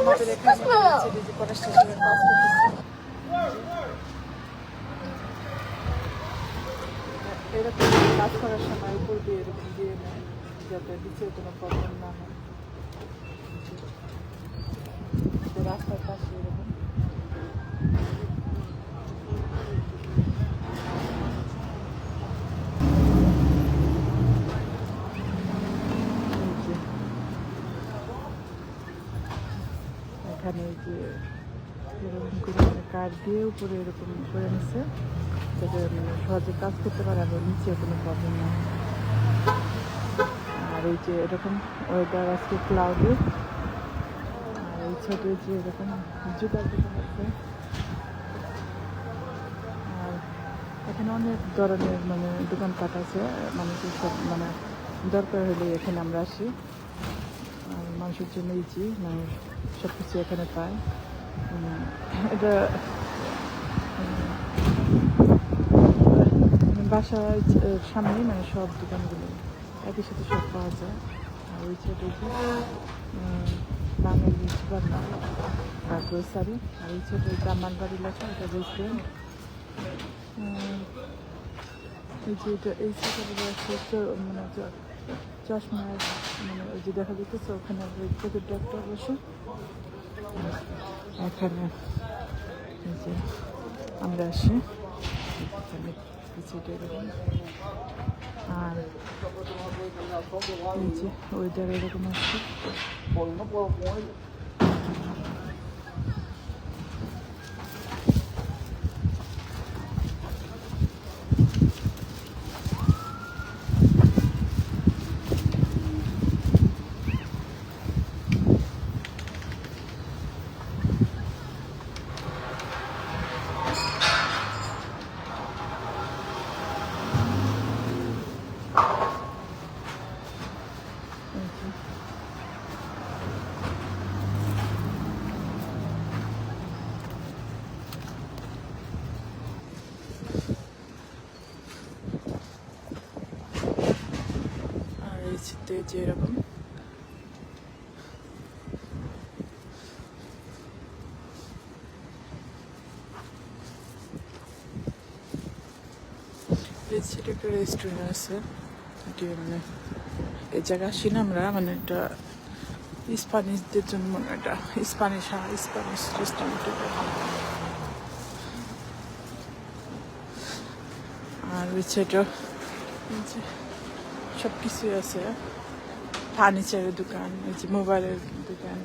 আমাদের এখানে কাজ এরকম কাজ করার সময় উপর দিয়ে এরকম দিয়ে নেয় যাতে নিচে কোনো প্রবলেম না হয় রাস্তার পাশে এরকম এই যে এখানে যে এরকম করে মানে কাঠ দিয়ে উপরে এরকম করে নিচ্ছে যাতে মানে সহজে কাজ করতে পারে আর নিচে কোনো প্রবলেম না আর এই যে এরকম ওয়েদার আজকে ক্লাউডি আর এই ছোট যে এরকম জুতার দোকান আছে আর এখানে অনেক ধরনের মানে দোকানপাট আছে, মানুষের সব মানে দরকার হলে এখানে আমরা আসি। মানুষের জন্য ইজি মানুষ সব কিছু এখানে পায়। এটা বাসার সামনে মানে সব দোকানগুলো একই সাথে সব পাওয়া যায়। আর ওই ছোটো যে বাঙালি সুপার আর গ্রোসারি আর এই ছোটো জামার বাড়ি লেখা, এটা রেস্টুরেন্ট এই যে এটা, এই ছোটোগুলো আছে মানে চ- চশমার মানে ওই যে দেখা যেতেছে ওখানে চোখের ডাক্তার বসে। এখানে যে আমরা আসি। কিছুটা এরকম আর ওয়েদার এরকম আছে এই যে আর এরকম। এই ছোট একটা রেস্টুরেন্ট আছে। এটি মানে এই জায়গা আসি না আমরা মানে এটা স্প্যানিশদের জন্য এটা। স্প্যানিশ হ্যাঁ স্প্যানিশ রেস্টুরেন্ট আর ওই ছোট সব কিছুই আছে। ফার্নিচারের দোকান ওই যে মোবাইলের দোকান,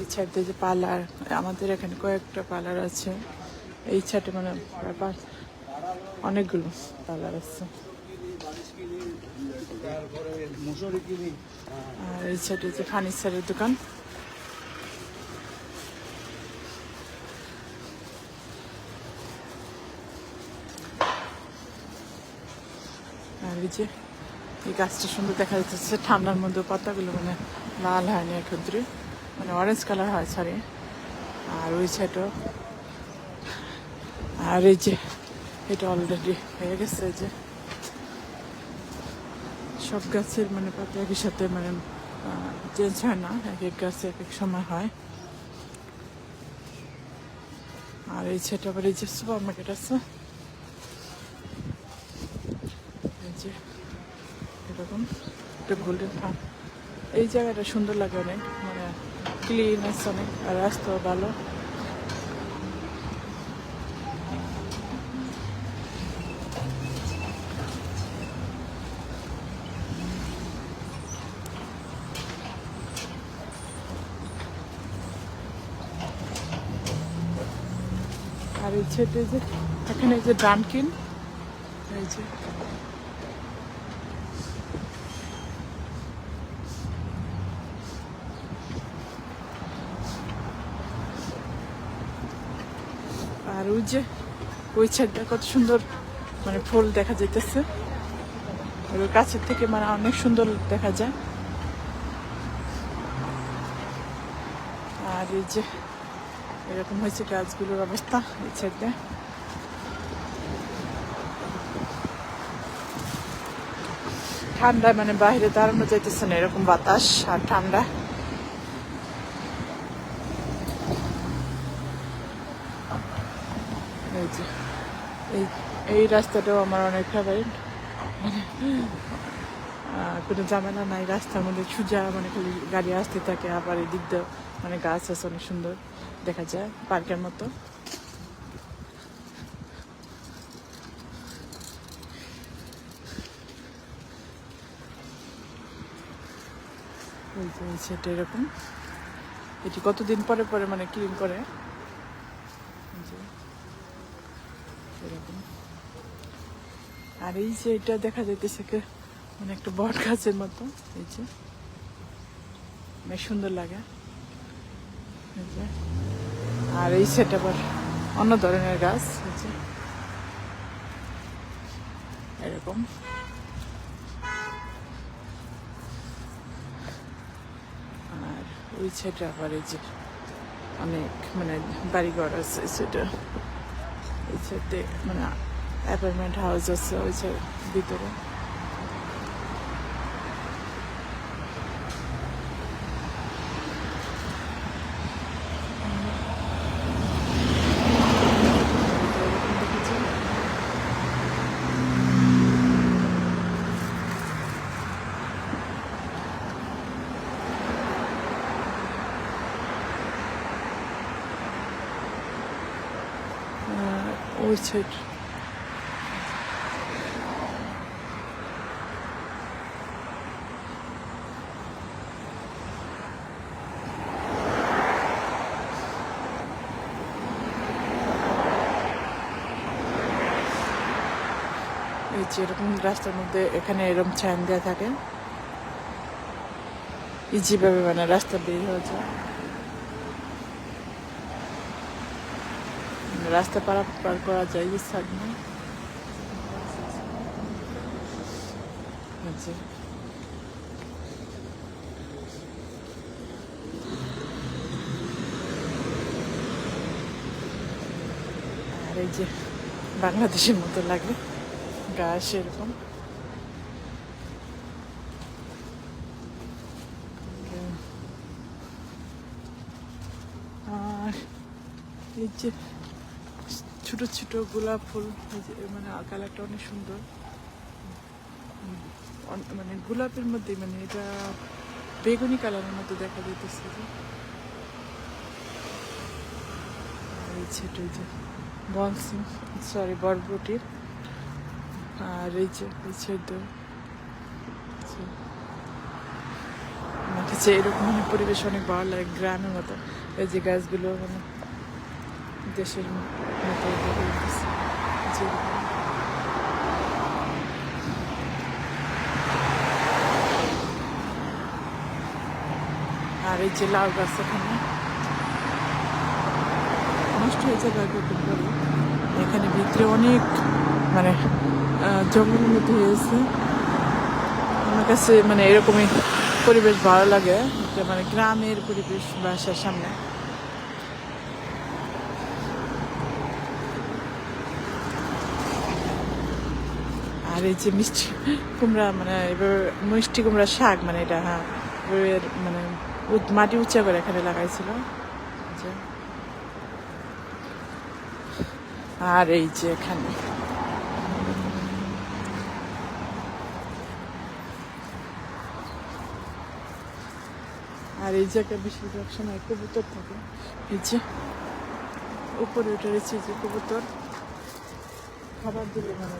এই ছাড়তে যে পার্লার, আমাদের এখানে কয়েকটা পার্লার আছে। এই ছাড়ে মানে ব্যাপার, অনেকগুলো পার্লার আছে। আর এই সাইডে যে ফার্নিচারের দোকান। আর এই যে এই গাছটা সুন্দর দেখা যাচ্ছে। ঠান্ডার মধ্যে পাতাগুলো মানে লাল হয়নি একত্রে। মানে অরেঞ্জ কালার হয় সরি আর ওই সাইডও আর এই যে, এটা অলরেডি হয়ে গেছে যে। সব গাছের মানে পাতা একই সাথে মানে চেঞ্জ হয় না। এক এক গাছে এক এক সময় হয়। আর এই ছেটা আবার এই যে সুপার মার্কেট আছে। এই যে। এরকম। একটা গোল্ডেন ফার্ম এই জায়গাটা সুন্দর লাগে অনেক মানে ক্লিন আছে অনেক, আর রাস্তাও ভালো। আর এই যে এখানে যে ডানকিন এই যে আর ওই যে, ওই ছাদটা কত সুন্দর মানে ফুল দেখা ওই কাছের থেকে মানে অনেক সুন্দর দেখা যায়। আর এই যে, এরকম হয়েছে গাছগুলোর অবস্থা এই সাইডে ঠান্ডা মানে বাইরে দাঁড়ানো যাইতেছে না, এরকম বাতাস আর ঠান্ডা এই যে এই রাস্তাটাও আমার অনেক ফেভারিট কোনো ঝামেলা নাই, রাস্তার মধ্যে সুজা মানে খালি গাড়ি আসতে থাকে, আবার এদিক দিয়ে মানে গাছ আছে, অনেক সুন্দর, দেখা যায় পার্কের মতো। সেটা এরকম। এটি কতদিন পরে পরে মানে ক্লিন করে? এরকম। আর এই যে এটা দেখা যাইতেছে মানে একটা বট গাছের মতো, এই যে। বেশ সুন্দর লাগে। আর এই সেট আবার অন্য ধরনের গাছ যে। এরকম। আর ওই সাইডে আবার এই যে অনেক মানে বাড়িঘর আছে, সেটা। এই সাইডে মানে অ্যাপার্টমেন্ট হাউস আছে ওই সাইড ভিতরে দেখেছি। যে এরকম রাস্তার মধ্যে, এখানে এরকম ছায়ান দেওয়া থাকে। ইজিভাবে মানে রাস্তা বের হয়ে যায় রাস্তা পারাপার করা যায় ইচ্ছা নেই এই আর এই যে বাংলাদেশের মতো লাগে। গাছ এরকম আর এই যে ছোট ছোট গোলাপ ফুল মানে কালারটা অনেক সুন্দর। মানে গোলাপের মধ্যে মানে এটা বেগুনি কালারের মতো দেখা যেতেছে যে। এই ছোট যে বনসিং সরি বরবটির। আর এই যে, এই ছোট আমার কাছে এরকম পরিবেশ অনেক ভালো লাগে, গ্রামের মতো। এই যে গাছগুলো মানে দেশের মতো। আর এই যে লাউ গাছ এখানে। নষ্ট হয়ে যাবে এখানে ভিতরে অনেক মানে জঙ্গলের মধ্যে হয়েছে। আমার কাছে মানে এরকমই পরিবেশ ভালো লাগে মানে গ্রামের পরিবেশ বাসার সামনে। আর এই যে মিষ্টি কুমড়া মানে এবার মিষ্টি কুমড়া শাক মানে এটা হ্যাঁ। এবার মানে মাটি উঁচা করে এখানে লাগাইছিল। আর এই যে এখানে আর এই জায়গায় বেশিরভাগ সময় কবুতর থাকে। এই যে, উপরে উঠে রয়েছে যে কবুতর। খাবার দিলে মানে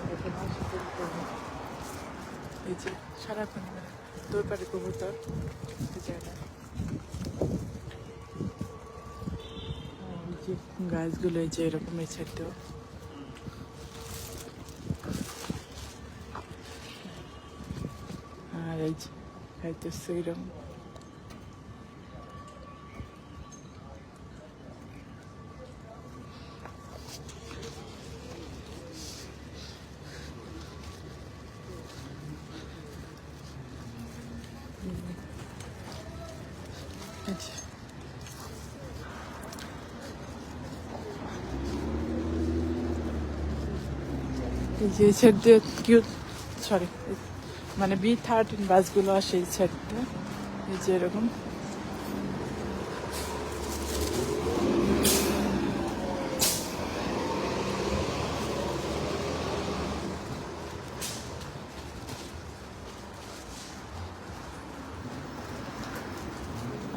এই যে, সারাক্ষণ তোর পারে কবুতর। গাছগুলো এই যে এরকম এই সাইডটাও আর এই যে খাইতেছে এরকম যে সেট দিয়ে কিউ সরি মানে বি থার্টিন বাসগুলো আসে এই সেটটা এই যে এরকম।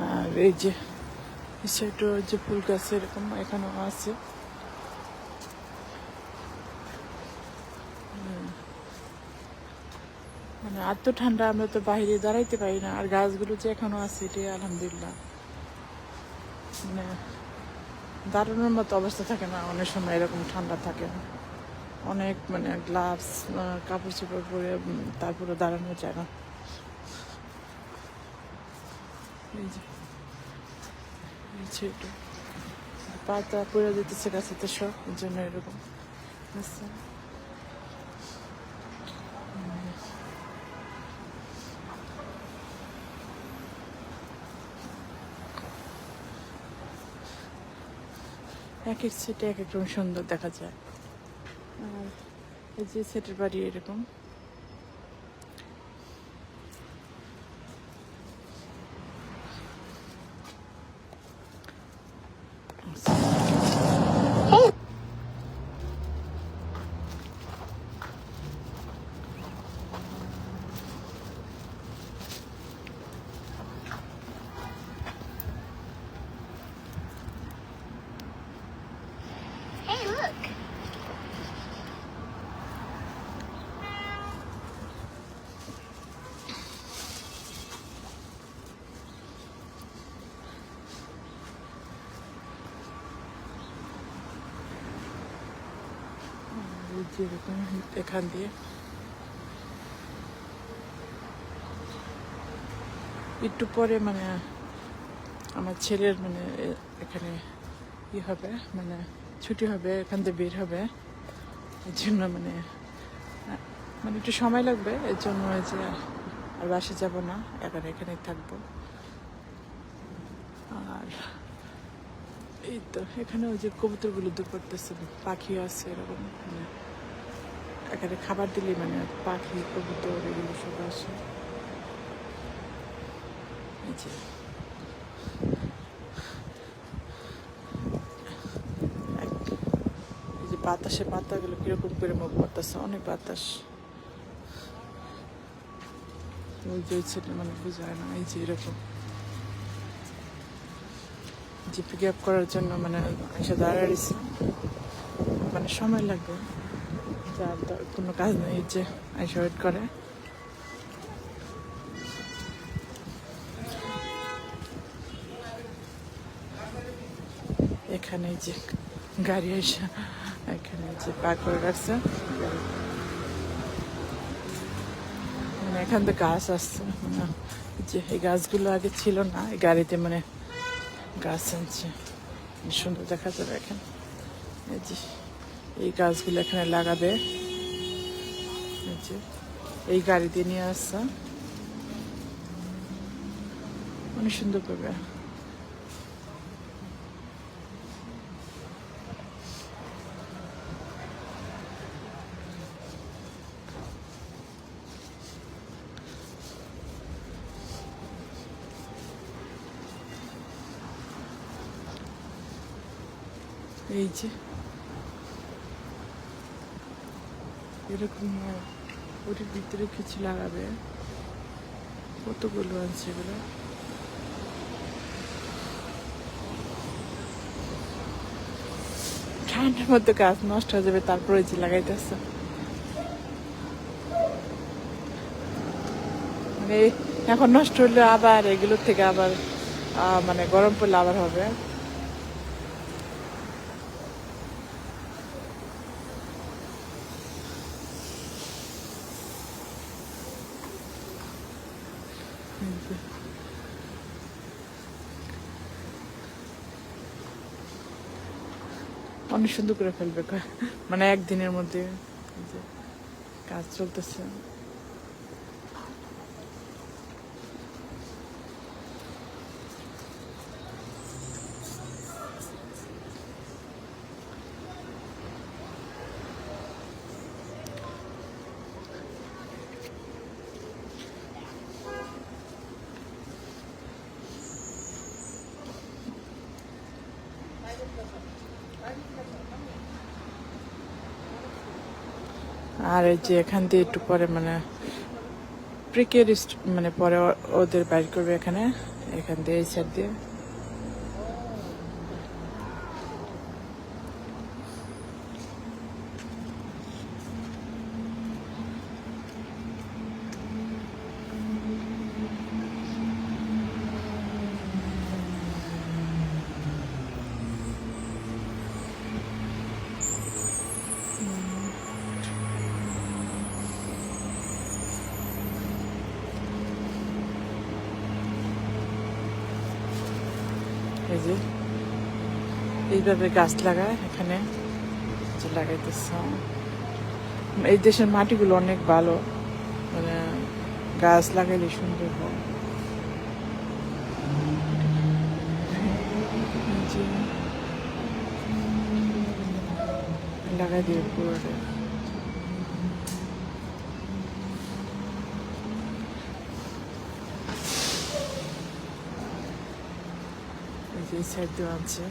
আর এই যে সেটা যে ফুল গাছ এরকম এখানেও আছে। মানে এত ঠান্ডা আমরা তো বাইরে দাঁড়াইতে পারি না, আর গাছগুলো যে এখনও আছে এটাই আলহামদুলিল্লাহ। মানে দাঁড়ানোর মতো অবস্থা থাকে না, অনেক সময় এরকম ঠান্ডা থাকে। অনেক মানে গ্লাভস কাপড় চোপড় পরে তারপরে দাঁড়ানো যায় না এই যে। পাতা পড়ে যেতেছে গাছেতে সব জন্য এরকম। আচ্ছা। এক এক সেটে এক এক রকম সুন্দর দেখা যায়। আর এই যে সেটের বাড়ি এরকম। এখান দিয়ে একটু পরে মানে আমার ছেলের মানে এখানে ই হবে মানে ছুটি হবে এখান থেকে বের হবে এর জন্য মানে মানে একটু সময় লাগবে এর জন্য ওই যে আর বাসে যাব না এখন এখানে থাকব আর এই তো এখানে ওই যে কবুতরগুলো দূর করতেছে পাখি আছে এরকম মানে এখানে খাবার দিলে মানে পাখি, কবুতর এগুলো সব আসে। যে। বাতাসে পাতাগুলো কীরকম করে মুখ করতেছে, অনেক বাতাস। মানে বোঝায় না, এই যে এরকম। যে পিক আপ করার জন্য মানে এসে দাঁড়াইছে মানে সময় লাগবে। যার কোনো কাজ নেই যে আইসা ওয়েট করে। এখানে যে গাড়ি এসে, এখানে যে পার্ক করে রাখছে। মানে এখান থেকে গাছ আসছে। মানে যে এই গাছগুলো আগে ছিল না, এই গাড়িতে মানে গাছ আনছে। সুন্দর দেখা যাবে এখানে। এই যে এই গাছগুলো এখানে লাগাবে। এই যে, এই গাড়ি দিয়ে নিয়ে আসছে। অনেক সুন্দর করবে। এই যে এরকম। ওটির ভিতরে কিছু লাগাবে। কতগুলো আছে এগুলো? ঠান্ডার মধ্যে গাছ নষ্ট হয়ে যাবে, তারপরে যে লাগাইতেছে। মানে এখন নষ্ট হলে আবার এগুলোর থেকে আবার মানে গরম পড়লে আবার হবে এই যে। অনেক সুন্দর করে ফেলবে। মানে একদিনের মধ্যে কাজ চলতেছে। আর এই যে এখান দিয়ে একটু পরে মানে প্রিকের মানে পরে ওদের বাইর করবে এখানে, এখান দিয়ে এই সাইড দিয়ে এই যে এইভাবে গাছ লাগায় এখানে? যে লাগাইতেছে। এই দেশের মাটিগুলো অনেক ভালো। মানে গাছ লাগাইলে সুন্দর হয়। লাগাই দিয়ে পুরোটা। এই সাইড দিয়ে আছে।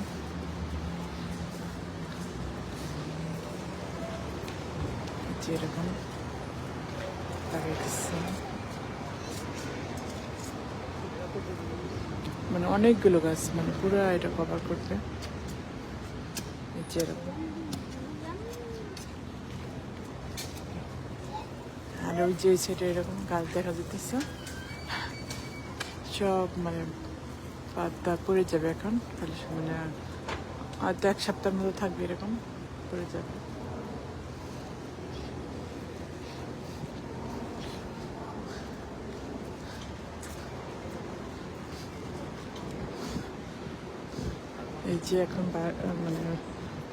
যে এরকম লাগাইতেছে মানে অনেকগুলো গাছ মানে পুরো এটা কভার করবে এই যে এরকম আর ওই যে সাইডে এরকম গাছ দেখা যেতেছে সব মানে পাতা পড়ে যাবে এখন তাহলে মানে হয়তো এক সপ্তাহের মতো থাকবে এরকম পড়ে যাবে যে এখন মানে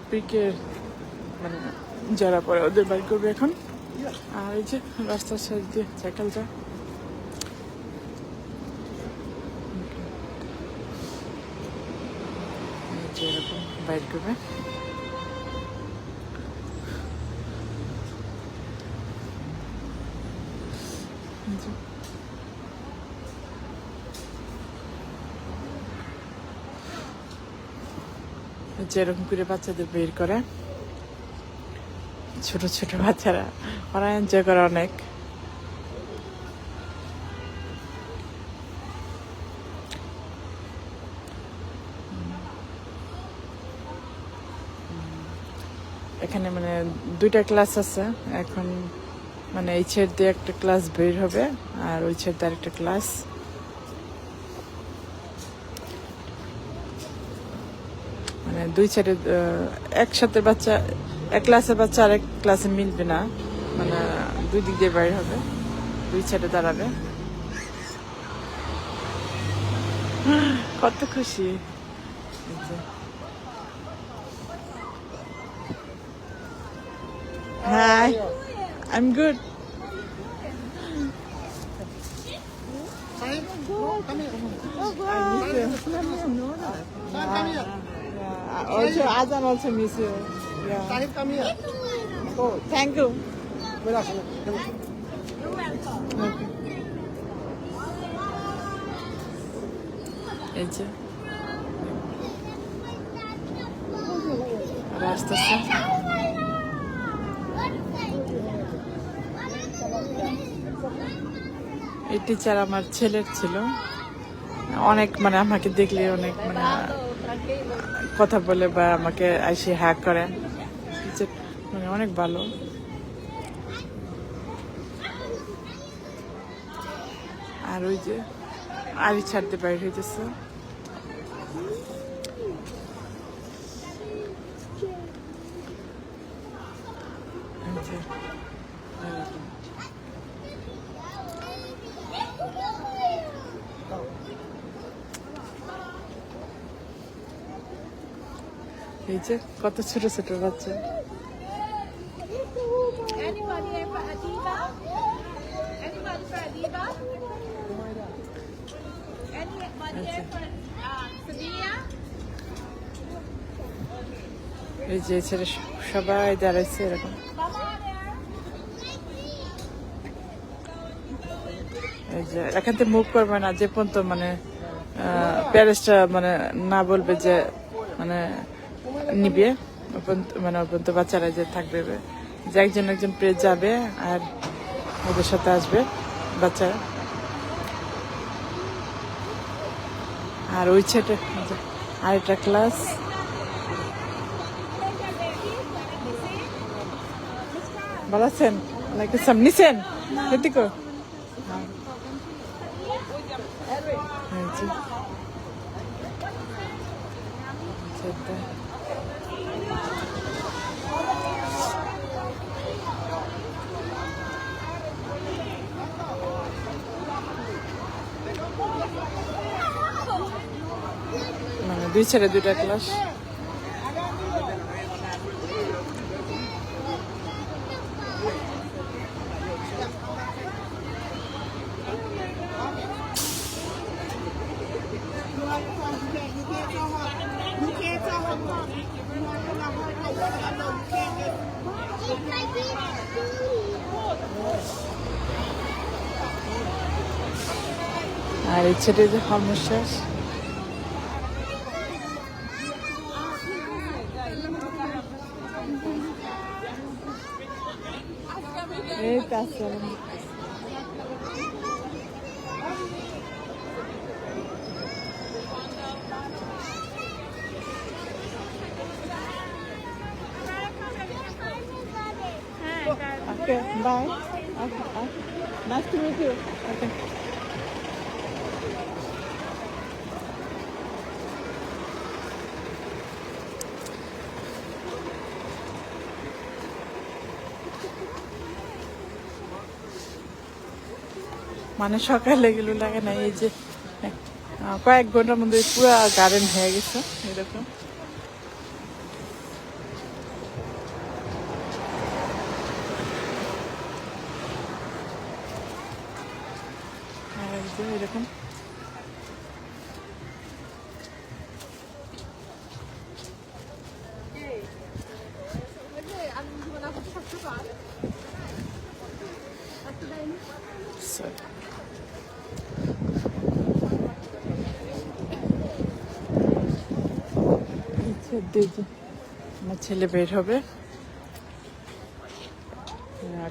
পিকের মানে যারা পরে ওদের বাইক করবে এখন। আর এই যে রাস্তার সাইড দিয়ে সাইকেল এই এরকম বাইর করবে এই যে। যে এরকম করে বাচ্চাদের বের করে। ছোট ছোট বাচ্চারা। ওরা এনজয় করে অনেক। এখানে মানে দুইটা ক্লাস আছে। এখন মানে এই ছেড় দিয়ে একটা ক্লাস বের হবে, আর ওই ছেড় দিয়ে আরেকটা ক্লাস। মানে দুই ছেড়ে একসাথে বাচ্চা এক ক্লাসের বাচ্চা আরেক ক্লাসে মিলবে না। মানে দুই দিক দিয়ে বাইর হবে দুই ছেড়ে দাঁড়াবে। কত খুশি. I miss you. Yeah, also, Azan also miss you. Yeah. Sahib, come here. Oh, thank you. Where are you? Okay. এই যে রাস্তা এই টিচার আমার ছেলের ছিল অনেক মানে আমাকে দেখলে অনেক মানে কথা বলে বা আমাকে এসে হ্যাক করে। মানে অনেক ভালো। আর ওই যে আড়ি ছাড়তে বাইর হইতেছে। নিচে কত ছোট ছোট বাচ্চা। এই যে ছেলে সবাই দাঁড়াইছে এরকম। এখান থেকে মুখ করবে না, যে পর্যন্ত মানে প্যারেসটা মানে না বলবে যে মানে নিবে মানে ও পর্যন্ত বাচ্চারা যে থাকবে, যে একজন একজন পেয়ে যাবে আর ওদের সাথে আসবে বাচ্চারা আর ওই ছেটে আরেকটা ক্লাস। ভালো আছেন? লাইক নিছেন? এদিকে এই যে। দুই ছেলে দুইটা ক্লাস। আর ছেলে যে হরমোশ্বাস এই তো আছে Okay, bye. Okay, okay. Nice to meet you. Okay. মানে সকালে এগুলো লাগে না, এই যে কয়েক ঘণ্টার মধ্যে পুরো গার্ডেন হয়ে গেছে, এরকম। এরকম। আমার ছেলে বের হবে।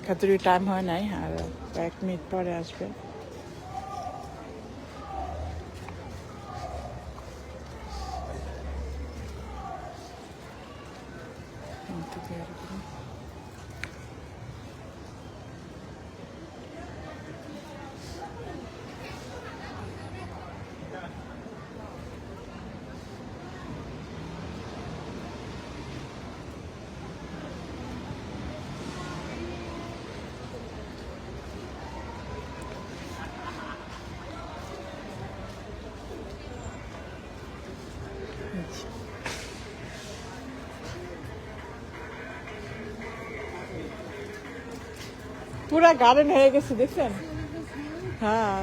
খাতুরি টাইম হয় নাই, আর কয়েক মিনিট পরে আসবে। Thank তো পুরা গার্ডেন হয়ে গেছে দেখছেন? হ্যাঁ